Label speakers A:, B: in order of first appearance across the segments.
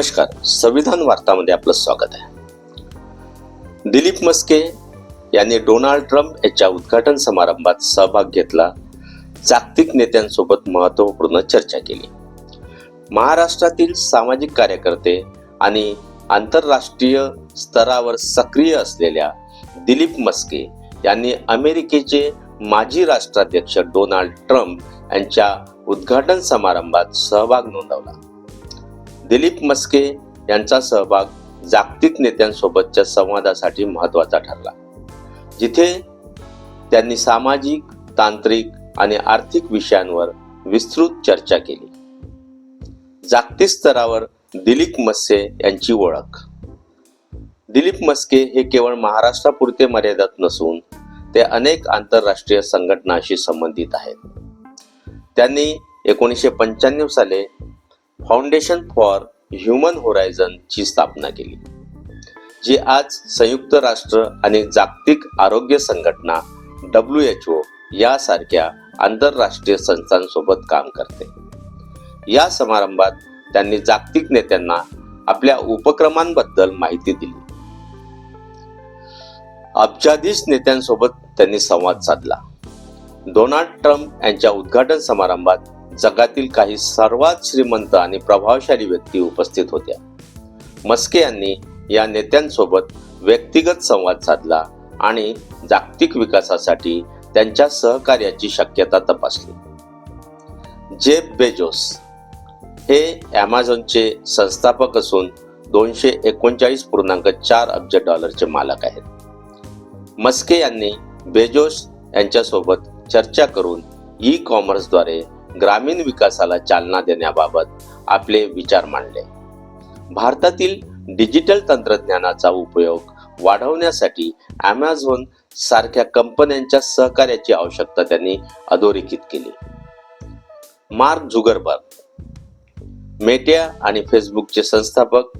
A: नमस्कार. संविधान वार्तामध्ये आपलं स्वागत आहे. दिलीप मस्के यांनी डोनाल्ड ट्रम्प यांच्या उद्घाटन समारंभात सहभाग घेतला. जागतिक नेत्यांसोबत महत्त्वपूर्ण चर्चा केली. महाराष्ट्रातील सामाजिक कार्यकर्ते आणि आंतरराष्ट्रीय स्तरावर सक्रिय असलेल्या दिलीप मस्के यांनी अमेरिकेचे माजी राष्ट्राध्यक्ष डोनाल्ड ट्रम्प यांच्या उद्घाटन समारंभात सहभाग नोंदवला. दिलीप मस्के यांचा सहभाग जागतिक नेत्यांसोबतच्या संवादासाठी महत्त्वाचा ठरला. जिथे त्यांनी सामाजिक तांत्रिक आणि आर्थिक विषयांवर विस्तृत चर्चा केली. जागतिक स्तरावर दिलीप मस्के यांची ओळख. दिलीप मस्के हे केवळ महाराष्ट्रापुरते मर्यादित नसून ते अनेक आंतरराष्ट्रीय संघटनाशी संबंधित आहेत. त्यांनी एकोणीसशे पंच्याण्णव साली फाउंडेशन फॉर ह्युमन होरायझन ची स्थापना केली जी आज संयुक्त राष्ट्र आणि जागतिक आरोग्य संघटना डब्ल्यू एच ओ यासारख्या आंतरराष्ट्रीय संस्थांसोबत काम करते. या समारंभात त्यांनी जागतिक नेत्यांना आपल्या उपक्रमांबद्दल माहिती दिली. अब्जाधीश नेत्यांसोबत त्यांनी संवाद साधला. डोनाल्ड ट्रम्प यांच्या उद्घाटन समारंभात जगातील काही सर्वात श्रीमंत आणि प्रभावशाली व्यक्ती उपस्थित होत्या. मस्के यांनी या नेत्यांसोबत व्यक्तिगत संवाद साधला आणि जागतिक विकासासाठी त्यांच्या सहकार्याची शक्यता तपासली. जेब बेजोस हे ॲमेझॉनचे संस्थापक असून दोनशे एकोणचाळीस पूर्णांक चार अब्ज डॉलरचे मालक आहेत. मस्के यांनी बेजोस यांच्यासोबत चर्चा करून ई कॉमर्सद्वारे ग्रामीण विकासाला चालना देण्याबाबत आपले विचार मांडले. भारतातील डिजिटल तंत्रज्ञानाचा उपयोग वाढवण्यासाठी ॲमेझॉन सारख्या कंपन्यांच्या सहकार्याची आवश्यकता त्यांनी अधोरेखित केली. मार्क झुगरबर्ग मेटिया आणि फेसबुकचे संस्थापक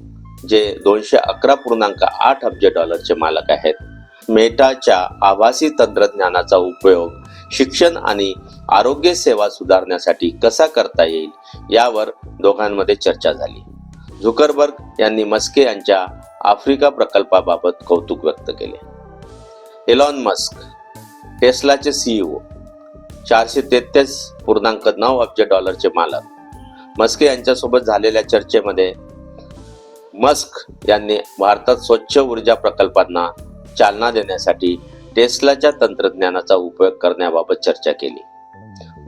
A: जे दोनशे अकरा पूर्णांक आठ अब्ज डॉलरचे मालक आहेत मेटाच्या आभासी तंत्रज्ञानाचा उपयोग शिक्षण आणि आरोग्य सेवा सुधारण्यासाठी कसा करता येईल यावर दोघांमध्ये चर्चा झाली. झुकरबर्ग यांनी मस्के यांच्या आफ्रिका प्रकल्पाबाबत कौतुक व्यक्त केले. एलॉन मस्क टेस्लाचे सीईओ चारशे तेहतीस पूर्णांक नऊ अब्ज डॉलरचे मालक. मस्के यांच्यासोबत झालेल्या चर्चेमध्ये मस्क यांनी भारतात स्वच्छ ऊर्जा प्रकल्पांना चालना देण्यासाठी टेस्लाच्या तंत्रज्ञानाचा उपयोग करण्याबाबत चर्चा केली.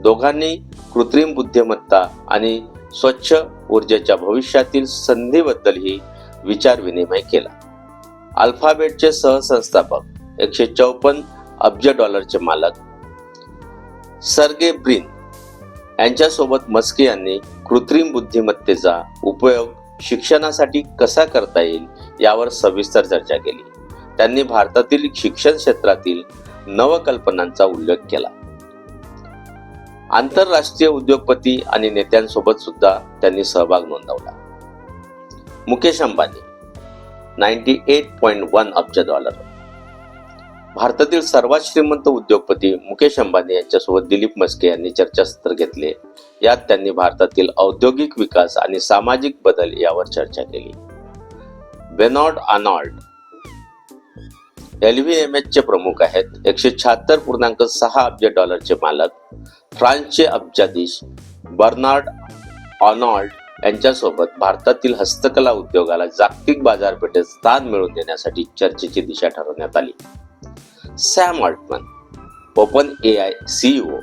A: दोघांनी कृत्रिम बुद्धिमत्ता आणि स्वच्छ ऊर्जेच्या भविष्यातील संधीबद्दलही विचार विनिमय केला. अल्फाबेटचे सहसंस्थापक एकशे चौपन्न अब्ज डॉलरचे मालक सर्गे ब्रिन यांच्यासोबत मस्के यांनी कृत्रिम बुद्धिमत्तेचा उपयोग शिक्षणासाठी कसा करता येईल यावर सविस्तर चर्चा केली. त्यांनी भारतातील शिक्षण क्षेत्रातील नवकल्पनांचा उल्लेख केला. आंतरराष्ट्रीय उद्योगपती आणि नेत्यांसोबत सुद्धा त्यांनी सहभाग नोंदवला. Mukesh Ambani ninety eight point one अब्ज डॉलर भारतातील सर्वात श्रीमंत उद्योगपती मुकेश अंबानी यांच्यासोबत दिलीप मस्के यांनी चर्चासत्र घेतले. यात त्यांनी भारतातील औद्योगिक विकास आणि सामाजिक बदल यावर चर्चा केली. बेनॉर्ड आनॉल्ड एलव्हीएमएच चे प्रमुख आहेत. एकशे शहात्तर पूर्णांक सहा अब्ज डॉलरचे मालक. फ्रान्सचे अब्जाधीश बर्नार्ड ऑनॉल्ड यांच्यासोबत भारतातील हस्तकला उद्योगाला जागतिक बाजारपेठेत स्थान मिळवून देण्यासाठी चर्चेची दिशा ठरवण्यात आली. Sam Altman open A I CEO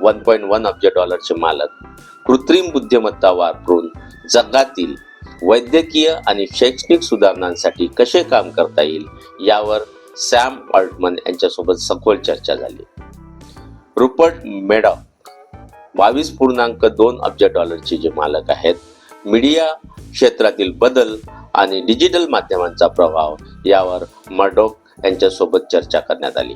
A: one point one अब्ज डॉलरचे मालक कृत्रिम बुद्धिमत्ता वापरून जगातील वैद्यकीय आणि शैक्षणिक सुधारणांसाठी कसे काम करता येईल यावर सॅम ऑल्टमन यांच्यासोबत सखोल चर्चा झाली. रुपर्ट मेडॉक बावीस पूर्णांक दोन अब्ज डॉलरचे जे मालक आहेत मीडिया क्षेत्रातील बदल आणि डिजिटल माध्यमांचा प्रभाव यावर मर्डोक यांच्यासोबत चर्चा करण्यात आली.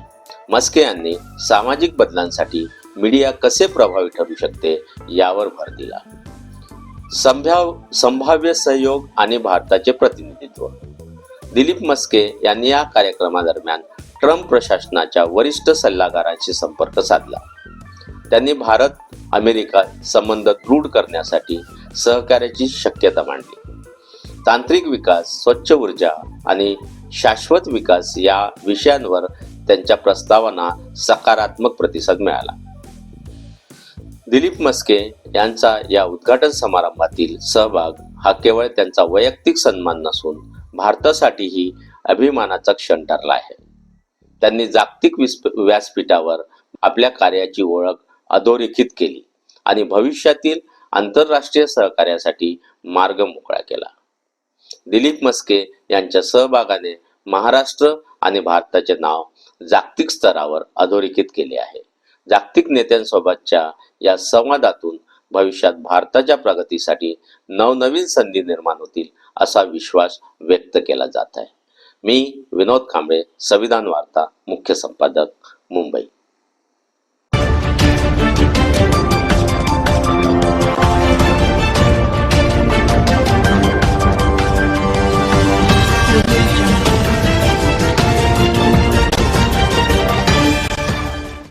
A: मस्के यांनी सामाजिक बदलांसाठी मीडिया कसे प्रभावी ठरू शकते यावर भर दिला. संभाव संभाव्य सहयोग आणि भारताचे प्रतिनिधित्व. दिलीप मस्के यांनी या कार्यक्रमादरम्यान ट्रम्प प्रशासनाच्या वरिष्ठ सल्लागारांशी संपर्क साधला. त्यांनी भारत अमेरिका संबंध दृढ करण्यासाठी सहकार्याची शक्यता मांडली. तांत्रिक विकास स्वच्छ ऊर्जा आणि शाश्वत विकास या विषयांवर त्यांच्या प्रस्तावांना सकारात्मक प्रतिसाद मिळाला. दिलीप मस्के यांचा या उद्घाटन समारंभातील सहभाग हा केवळ त्यांचा वैयक्तिक सन्मान नसून भारतासाठीही अभिमानाचा क्षण ठरला आहे. त्यांनी जागतिक व्यासपीठावर आपल्या कार्याची ओळख अधोरेखित केली आणि भविष्यातील आंतरराष्ट्रीय सहकार्यासाठी मार्ग मोकळा केला. दिलीप मस्के यांच्या सहभागाने महाराष्ट्र आणि भारताचे नाव जागतिक स्तरावर अधोरेखित केले आहे. जागतिक नेत्यांसोबतच्या या संवादातून भविष्यात भारताच्या प्रगतीसाठी नवनवीन संधी निर्माण होतील असा विश्वास व्यक्त केला जात आहे. मी विनोद कांबळे संविधान वार्ता मुख्य संपादक मुंबई.